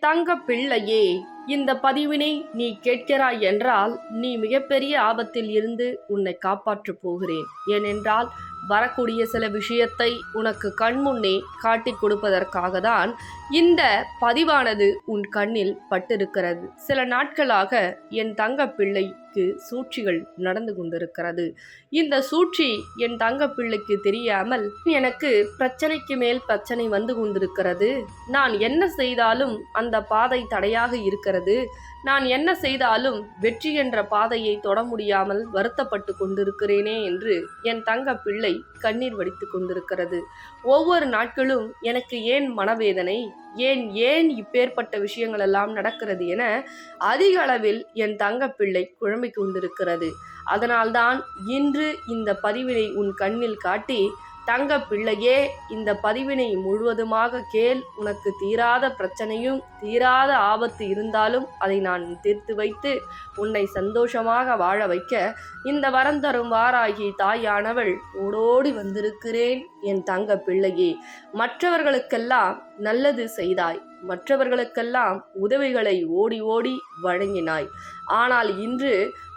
தங்க பிள்ளையே இந்த பதிவினை நீ கேட்கிறாய் என்றால் நீ மிகப்பெரிய ஆபத்தில் இருந்து உன்னை காப்பாற்றப் போகிறேன். ஏனென்றால் வரக்கூடிய சில விஷயத்தை உனக்கு கண்முன்னே காட்டிக் கொடுப்பதற்காக தான் இந்த பதிவானது உன் கண்ணில் பட்டிருக்கிறது. சில நாட்களாக என் தங்க பிள்ளைக்கு சூழ்ச்சிகள் நடந்து கொண்டிருக்கிறது. இந்த சூழ்ச்சி என் தங்க பிள்ளைக்கு தெரியாமல் எனக்கு பிரச்சனைக்கு மேல் பிரச்சனை வந்து கொண்டிருக்கிறது. நான் என்ன செய்தாலும் அந்த பாதை தடையாக இருக்கிறது. நான் என்ன செய்தாலும் வெற்றி என்ற பாதையை தொட முடியாமல் வருத்தப்பட்டு கொண்டிருக்கிறேனே என்று என் தங்க பிள்ளை கண்ணீர் வடித்து கொண்டிருக்கிறது. ஒவ்வொரு நாட்களும் எனக்கு ஏன் மனவேதனை ஏன் ஏன் இப்பேற்பட்ட விஷயங்கள் எல்லாம் நடக்கிறது என அதிக அளவில் என் தங்க பிள்ளை குழம்பிக் கொண்டிருக்கிறது. அதனால்தான் இன்று இந்த பதிவினை உன் கண்ணில் காட்டி தங்க பிள்ளையே இந்த பதிவினை முழுவதுமாக கேள். உனக்கு தீராத பிரச்சனையும் தீராத ஆபத்து இருந்தாலும் அதை நான் தீர்த்து வைத்து உன்னை சந்தோஷமாக வாழ வைக்க இந்த வரம் தரும் வாராகி தாயானவள் ஓடோடி வந்திருக்கிறேன் என் தங்க பிள்ளையே. மற்றவர்களுக்கெல்லாம் நல்லது செய்தாய். மற்றவர்களுக்கெல்லாம் உதவிகளை ஓடி ஓடி வழங்கினாய். ஆனால் இன்று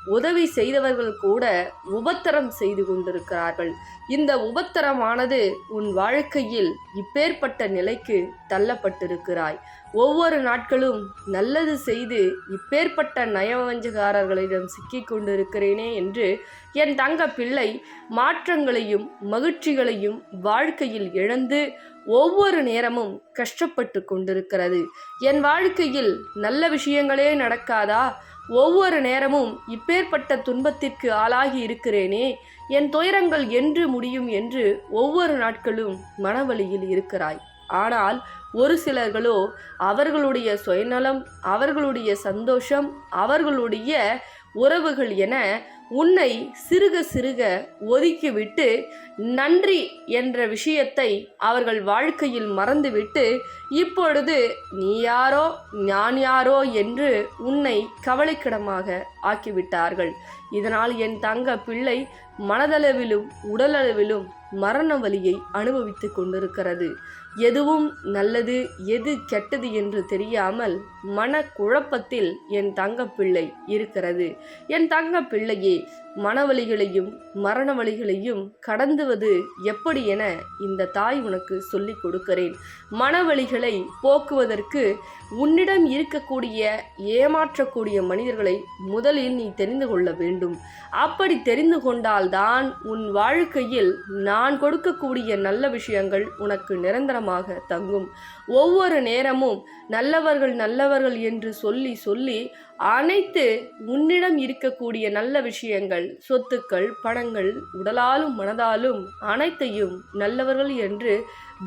உதவி செய்தவர்கள் கூட உபத்தரம் செய்து கொண்டிருக்கிறார்கள். இந்த உபத்தரமானது உன் வாழ்க்கையில் இப்பேற்பட்ட நிலைக்கு தள்ளப்பட்டிருக்கிறாய். ஒவ்வொரு நாட்களும் நல்லது செய்து இப்பேற்பட்ட நயவஞ்சகாரர்களிடம் சிக்கிக் கொண்டிருக்கிறேனே என்று என் தங்க பிள்ளை மாற்றங்களையும் மகிழ்ச்சிகளையும் வாழ்க்கையில் இழந்து ஒவ்வொரு நேரமும் கஷ்டப்பட்டு கொண்டிருக்கிறது. என் வாழ்க்கையில் நல்ல விஷயங்களே நடக்காதா? ஒவ்வொரு நேரமும் இப்பேற்பட்ட துன்பத்திற்கு ஆளாகி இருக்கிறேனே? என் துயரங்கள் என்று முடியும் என்று ஒவ்வொரு நாட்களும் மனவழியில் இருக்கிறாய். ஆனால் ஒரு சிலர்களோ அவர்களுடைய சுயநலம் அவர்களுடைய சந்தோஷம் அவர்களுடைய உறவுகள் என உன்னை சிறுக சிறுக ஒதுக்கிவிட்டு நன்றி என்ற விஷயத்தை அவர்கள் வாழ்க்கையில் மறந்துவிட்டு இப்பொழுது நீ யாரோ நான் யாரோ என்று உன்னை கவலைக்கிடமாக ஆக்கிவிட்டார்கள். இதனால் என் தங்க பிள்ளை மனதளவிலும் உடலளவிலும் மரண வலியை அனுபவித்து கொண்டிருக்கிறது. எதுவும் நல்லது எது கெட்டது என்று தெரியாமல் மன குழப்பத்தில் என் தங்கப்பிள்ளை இருக்கிறது. என் தங்க பிள்ளையே மனவழிகளையும் மரண வழிகளையும் கடந்துவது எப்படி என இந்த தாய் உனக்கு சொல்லிக் கொடுக்கிறேன். மனவழிகளை போக்குவதற்கு உன்னிடம் இருக்கக்கூடிய ஏமாற்றக்கூடிய மனிதர்களை முதலில் நீ தெரிந்து கொள்ள வேண்டும். அப்படி தெரிந்து கொண்டால்தான் உன் வாழ்க்கையில் நான் நான் கொடுக்கக்கூடிய நல்ல விஷயங்கள் உனக்கு நிரந்தரமாக தங்கும். ஒவ்வொரு நேரமும் நல்லவர்கள் நல்லவர்கள் என்று சொல்லி சொல்லி அனைத்து உன்னிடம் இருக்கக்கூடிய நல்ல விஷயங்கள் சொத்துக்கள் பணங்கள் உடலாலும் மனதாலும் அனைத்தையும் நல்லவர்கள் என்று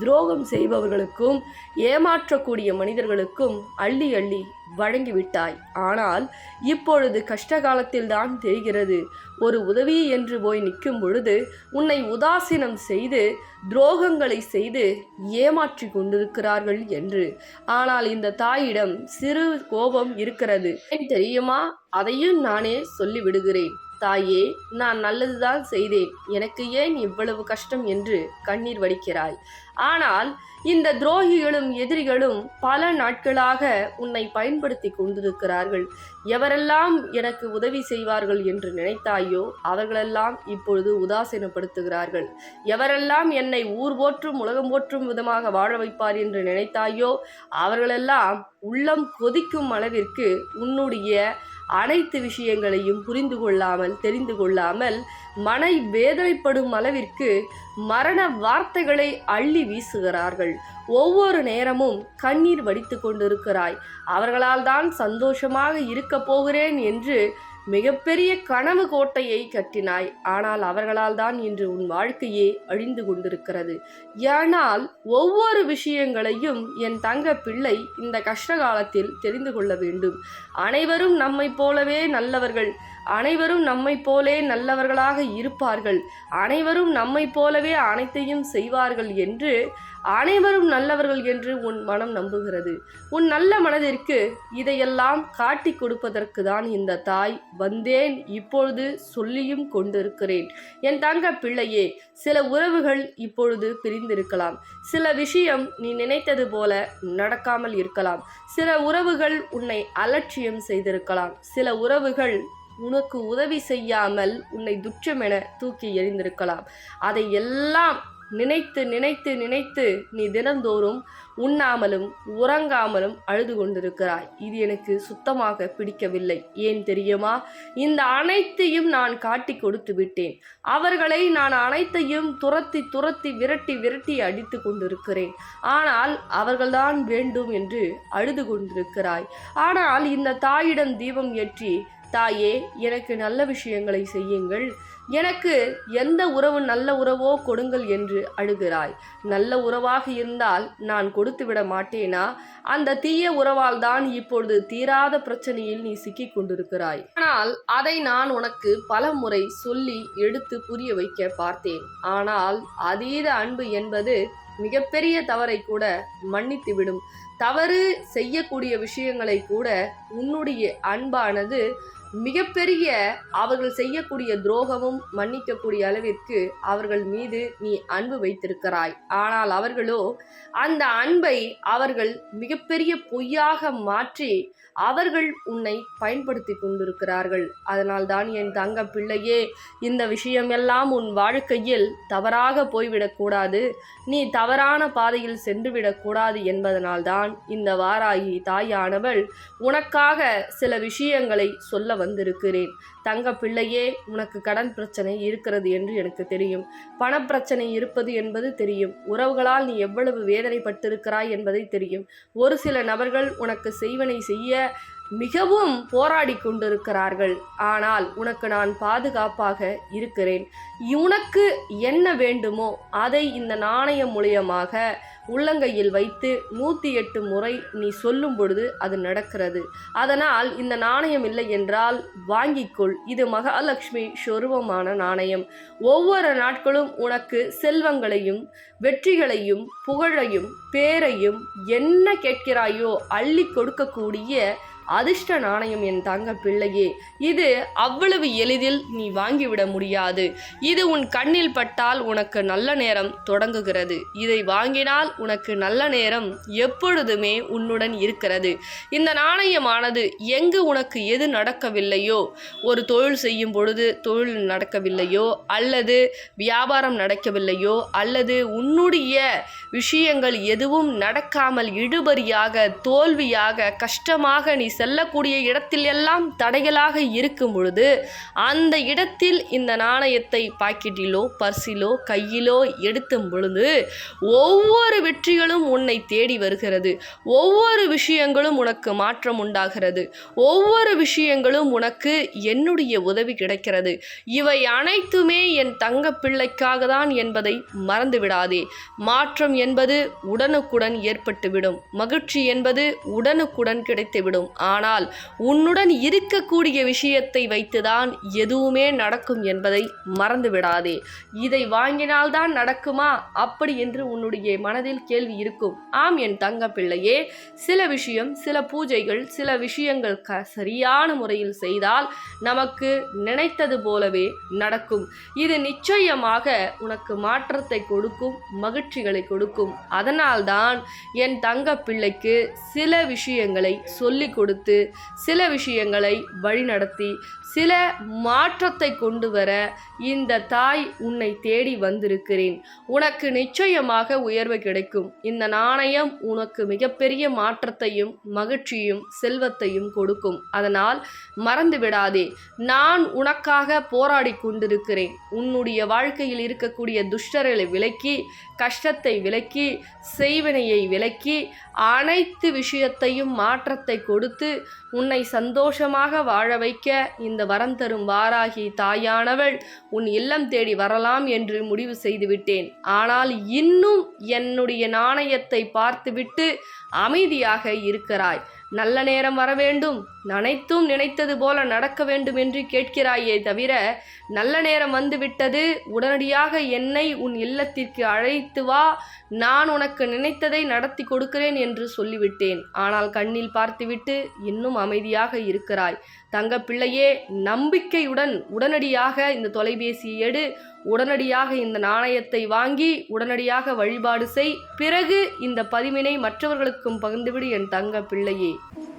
துரோகம் செய்பவர்களுக்கும் ஏமாற்றக்கூடிய மனிதர்களுக்கும் அள்ளி அள்ளி வழங்கிவிட்டாய். ஆனால் இப்பொழுது கஷ்ட காலத்தில்தான் தெரிகிறது. ஒரு உதவி என்று போய் நிற்கும் பொழுது உன்னை உதாசீனம் செய்து துரோகங்களை செய்து ஏமாற்றி கொண்டிருக்கிறார்கள் என்று. ஆனால் இந்த தாயிடம் சிறு கோபம் இருக்கிறது. தெரியுமா? அதையும் நானே சொல்லிவிடுகிறேன். தாயே நான் நல்லதுதான் செய்தேன். எனக்கு ஏன் இவ்வளவு கஷ்டம் என்று கண்ணீர் வடிக்கிறாய்? ஆனால் இந்த துரோகிகளும் எதிரிகளும் பல நாட்களாக உன்னை பயன்படுத்தி கொண்டிருக்கிறார்கள். எவரெல்லாம் எனக்கு உதவி செய்வார்கள் என்று நினைத்தாயோ அவர்களெல்லாம் இப்பொழுது உதாசீனப்படுத்துகிறார்கள். எவரெல்லாம் என்னை ஊர் போற்றும் உலகம் போற்றும் விதமாக வாழ வைப்பார் என்று நினைத்தாயோ அவர்களெல்லாம் உள்ளம் கொதிக்கும் அளவிற்கு உன்னுடைய அனைத்து விஷயங்களையும் புரிந்து கொள்ளாமல் தெரிந்து கொள்ளாமல் மனை வேதனைப்படும் அளவிற்கு மரண வார்த்தைகளை அள்ளி வீசுகிறார்கள். ஒவ்வொரு நேரமும் கண்ணீர் வடித்து கொண்டிருக்கிறாய். அவர்களால் தான் சந்தோஷமாக இருக்கப் போகிறேன் என்று மிகப்பெரிய கனவு கோட்டையை கட்டினாய். ஆனால் அவர்களால் தான் இன்று உன் வாழ்க்கையே அழிந்து கொண்டிருக்கிறது. ஏனால் ஒவ்வொரு விஷயங்களையும் என் தங்க பிள்ளை இந்த கஷ்ட காலத்தில் தெரிந்து கொள்ள வேண்டும். அனைவரும் நம்மை போலவே நல்லவர்கள். அனைவரும் நம்மைப் போலே நல்லவர்களாக இருப்பார்கள். அனைவரும் நம்மைப் போலவே அனைத்தையும் செய்வார்கள் என்று அனைவரும் நல்லவர்கள் என்று உன் மனம் நம்புகிறது. உன் நல்ல மனதிற்கு இதையெல்லாம் காட்டி கொடுப்பதற்கு தான் இந்த தாய் வந்தேன் இப்பொழுது சொல்லியும் கொண்டிருக்கிறேன். என் தங்க பிள்ளையே சில உறவுகள் இப்பொழுது பிரிந்திருக்கலாம். சில விஷயம் நீ நினைத்தது போல நடக்காமல் இருக்கலாம். சில உறவுகள் உன்னை அலட்சியம் செய்திருக்கலாம். சில உறவுகள் உனக்கு உதவி செய்யாமல் உன்னை துச்சமென தூக்கி எறிந்திருக்கலாம். அதை எல்லாம் நினைத்து நினைத்து நினைத்து நீ தினந்தோறும் உண்ணாமலும் உறங்காமலும் அழுது கொண்டிருக்கிறாய். இது எனக்கு சுத்தமாக பிடிக்கவில்லை. ஏன் தெரியுமா? இந்த அனைத்தையும் நான் காட்டி கொடுத்து விட்டேன். அவர்களை நான் அனைத்தையும் துரத்தி துரத்தி விரட்டி விரட்டி அடித்து கொண்டிருக்கிறேன். ஆனால் அவர்கள்தான் வேண்டும் என்று அழுது கொண்டிருக்கிறாய். ஆனால் இந்த தாயிடம் தீபம் ஏற்றி தாயே எனக்கு நல்ல விஷயங்களை செய்யுங்கள். எனக்கு எந்த உறவு நல்ல உறவோ கொடுங்கள் என்று அழுகிறாய். நல்ல உறவாக இருந்தால் நான் கொடுத்து விட மாட்டேனா? அந்த தீய உறவால் தான் இப்பொழுது தீராத பிரச்சனையில் நீ சிக்கிக் கொண்டிருக்கிறாய். ஆனால் அதை நான் உனக்கு பல முறை சொல்லி எடுத்து புரிய வைக்க பார்த்தேன். ஆனால் அதீத அன்பு என்பது மிகப்பெரிய தவறை கூட மன்னித்து விடும். தவறு செய்யக்கூடிய விஷயங்களை கூட உன்னுடைய அன்பானது மிகப்பெரிய அவர்கள் செய்யக்கூடிய துரோகமும் மன்னிக்கக்கூடிய அளவிற்கு அவர்கள் மீது நீ அன்பு வைத்திருக்கிறாய். ஆனால் அவர்களோ அந்த அன்பை அவர்கள் மிகப்பெரிய பொய்யாக மாற்றி அவர்கள் உன்னை பயன்படுத்தி கொண்டிருக்கிறார்கள். அதனால் தான் என் தங்க பிள்ளையே இந்த விஷயமெல்லாம் உன் வாழ்க்கையில் தவறாக போய்விடக்கூடாது நீ தவறான பாதையில் சென்றுவிடக்கூடாது என்பதனால்தான் இந்த வாராகி தாயானவள் உனக்காக சில விஷயங்களை சொல்ல வந்திருக்கிறேன். தங்க பிள்ளையே உனக்கு கடன் பிரச்சனை இருக்கிறது என்று எனக்கு தெரியும். பணப்பிரச்சனை இருப்பது என்பது தெரியும். உறவுகளால் நீ எவ்வளவு வேதனைப்பட்டிருக்கிறாய் என்பதை தெரியும். ஒரு சில நபர்கள் உனக்கு செய்வனை செய்ய மிகவும் போராடி கொண்டிருக்கிறார்கள். ஆனால் உனக்கு நான் பாதுகாப்பாக இருக்கிறேன். உனக்கு என்ன வேண்டுமோ அதை இந்த நாணயம் மூலியமாக உள்ளங்கையில் வைத்து நூற்றி எட்டு முறை நீ சொல்லும் பொழுது அது நடக்கிறது. அதனால் இந்த நாணயம் இல்லை என்றால் வாங்கிக்கொள். இது மகாலட்சுமி சொருபமான நாணயம். ஒவ்வொரு நாட்களும் உனக்கு செல்வங்களையும் வெற்றிகளையும் புகழையும் பேரையும் என்ன கேட்கிறாயோ அள்ளி கொடுக்கக்கூடிய அதிர்ஷ்ட நாணயம் என் தங்க பிள்ளையே. இது அவ்வளவு எளிதில் நீ வாங்கிவிட முடியாது. இது உன் கண்ணில் பட்டால் உனக்கு நல்ல நேரம் தொடங்குகிறது. இதை வாங்கினால் உனக்கு நல்ல நேரம் எப்பொழுதுமே உன்னுடன் இருக்கிறது. இந்த நாணயமானது எங்கு உனக்கு எது நடக்கவில்லையோ? ஒரு தொழில் செய்யும் பொழுது தொழில் நடக்கவில்லையோ? அல்லது வியாபாரம் நடக்கவில்லையோ? அல்லது உன்னுடைய விஷயங்கள் எதுவும் நடக்காமல் இழுபறியாக தோல்வியாக கஷ்டமாக நீ செல்லக்கூடிய இடத்தில் எல்லாம் தடைகளாக இருக்கும் பொழுது அந்த இடத்தில் இந்த நாணயத்தை பாக்கெட்டிலோ பர்சிலோ கையிலோ எடுத்தும் பொழுது ஒவ்வொரு வெற்றிகளும் உன்னை தேடி வருகிறது. ஒவ்வொரு விஷயங்களும் உனக்கு மாற்றம் உண்டாகிறது. ஒவ்வொரு விஷயங்களும் உனக்கு என்னுடைய உதவி கிடைக்கிறது. இவை அனைத்துமே என் தங்க பிள்ளைக்காக தான் என்பதை மறந்து விடாதே மாற்றம் என்பது உடனுக்குடன் ஏற்பட்டுவிடும். மகிழ்ச்சி என்பது உடனுக்குடன் கிடைத்துவிடும். ஆனால் உன்னுடன் இருக்கக்கூடிய விஷயத்தை வைத்துதான் எதுவுமே நடக்கும் என்பதை மறந்து விடாதே இதை வாங்கினால்தான் நடக்குமா? அப்படி என்று உன்னுடைய மனதில் கேள்வி இருக்கும். ஆம் என் தங்க பிள்ளையே சில விஷயம் சில பூஜைகள் சில விஷயங்கள் க சரியான முறையில் செய்தால் நமக்கு நினைத்தது போலவே நடக்கும். இது நிச்சயமாக உனக்கு மாற்றத்தை கொடுக்கும் மகிழ்ச்சிகளை கொடுக்கும். அதனால்தான் என் தங்க பிள்ளைக்கு சில விஷயங்களை சொல்லிக் கொடுத்து சில விஷயங்களை வழிநடத்தி சில மாற்றத்தை கொண்டு வர இந்த தாய் உன்னை தேடி வந்திருக்கிறேன். உனக்கு நிச்சயமாக உயர்வு கிடைக்கும். இந்த நாணயம் உனக்கு மிகப்பெரிய மாற்றத்தையும் மகிழ்ச்சியும் செல்வத்தையும் கொடுக்கும். அதனால் மறந்து விடாதே நான் உனக்காக போராடி கொண்டிருக்கிறேன். உன்னுடைய வாழ்க்கையில் இருக்கக்கூடிய துஷ்டர்களை விலக்கி கஷ்டத்தை விலக்கி செய்வினையை விலக்கி அனைத்து விஷயத்தையும் மாற்றத்தை கொடுத்து உன்னை சந்தோஷமாக வாழ வைக்க இந்த வரம் தரும் வாராகி தாயானவள் உன் இல்லம் தேடி வரலாம் என்று முடிவு செய்துவிட்டேன். ஆனால் இன்னும் என்னுடைய நாணயத்தை பார்த்துவிட்டு அமைதியாக இருக்கிறாய். நல்ல நேரம் வர வேண்டும். நனைத்தும் நினைத்தது போல நடக்க வேண்டும் என்று கேட்கிறாயே தவிர நல்ல நேரம் வந்துவிட்டது. உடனடியாக என்னை உன் இல்லத்திற்கு அழைத்து வா. நான் உனக்கு நினைத்ததை நடத்தி கொடுக்கிறேன் என்று சொல்லிவிட்டேன். ஆனால் கண்ணில் பார்த்துவிட்டு இன்னும் அமைதியாக இருக்கிறாய். தங்க பிள்ளையே நம்பிக்கையுடன் உடனடியாக இந்த தொலைபேசியை எடு. உடனடியாக இந்த நாணயத்தை வாங்கி உடனடியாக வழிபாடு செய். பிறகு இந்த பதிவினை மற்றவர்களுக்கும் பகிர்ந்துவிடு என் தங்க பிள்ளையே.